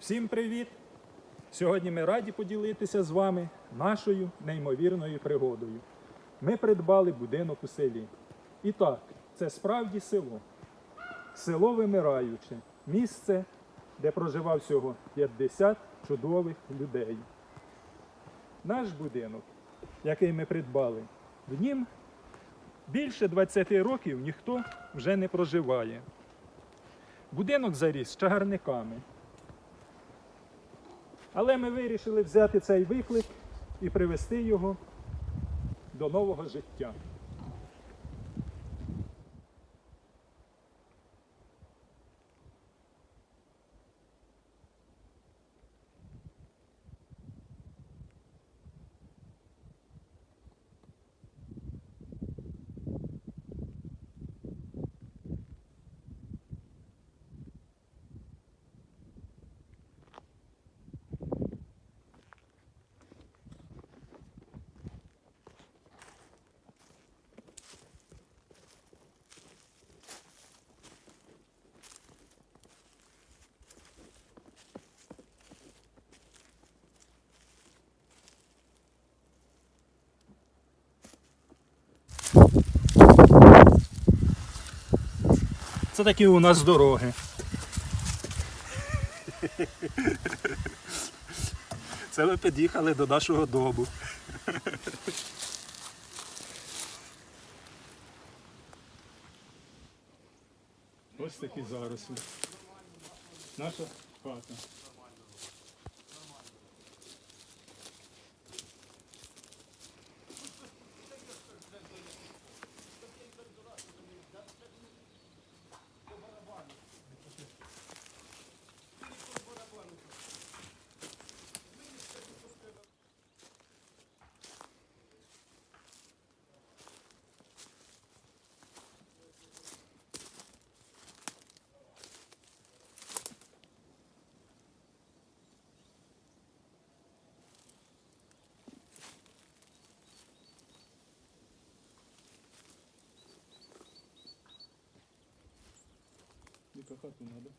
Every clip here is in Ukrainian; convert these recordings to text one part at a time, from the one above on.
Всім привіт! Сьогодні ми раді поділитися з вами нашою неймовірною пригодою. Ми придбали будинок у селі. І так, це справді село. Село вимираюче, місце, де проживав всього 50 чудових людей. Наш будинок, який ми придбали, в нім більше 20 років ніхто вже не проживає. Будинок заріс чагарниками. Але ми вирішили взяти цей виклик і привести його до нового життя. Це такі у нас дороги. Це ми під'їхали до нашого дому. Ось такі зараз. Наша хата. Kalk kalk bunlardan.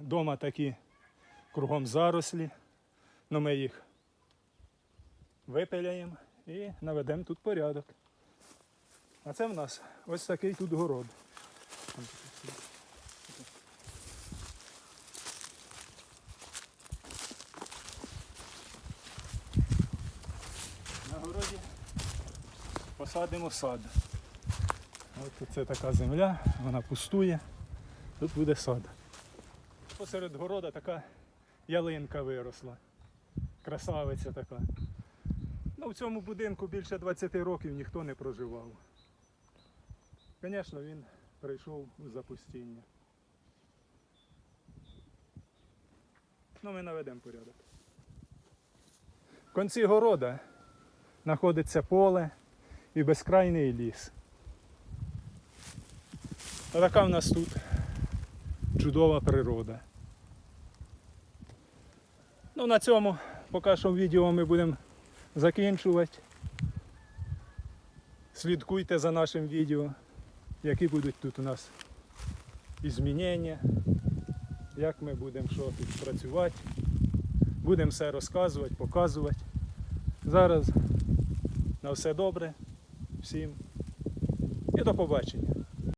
Дома такі кругом зарослі, але ми їх випиляємо і наведемо тут порядок. А це в нас ось такий тут город. На городі посадимо сад. От це така земля, вона пустує, тут буде сад. Посеред города така ялинка виросла. Красавиця така. Ну, в цьому будинку більше 20 років ніхто не проживав. Звісно, він прийшов у запустіння. Ну, ми наведемо порядок. В кінці города знаходиться поле і безкрайний ліс. А така в нас тут чудова природа. Ну, на цьому поки що відео ми будемо закінчувати. Слідкуйте за нашим відео, які будуть тут у нас змінення, як ми будемо що тут працювати. Будемо все розказувати, показувати. Зараз на все добре. Всім і до побачення.